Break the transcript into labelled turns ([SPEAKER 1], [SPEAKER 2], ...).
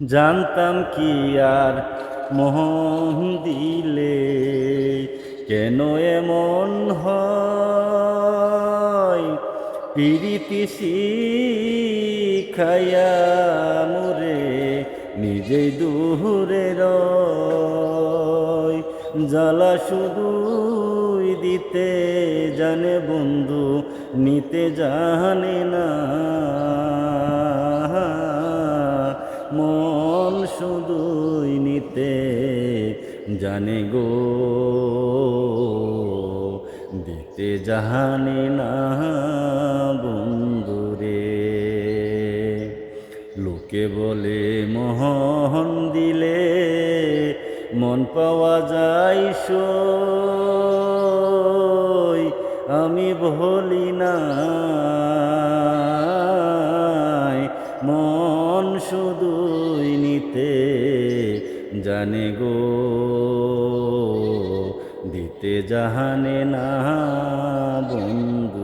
[SPEAKER 1] জানতাম কি আর মোহন দিলে, কেন এমন হয়? পিরিতি শিখাইয়া মোরে নিজেই দূরে রয়। জ্বালা শুধুই দিতে জানে বন্ধু, নিতে জানে না। শুধুই নিতে জানে গো। দিতে জানে না বন্ধুরে লোকে বলে, মোহন দিলে মন পাওয়া যায় সই। আমি ভুলি না মন শুধুই দিতে জানে গো। দিতে জাহানে না বন্ধু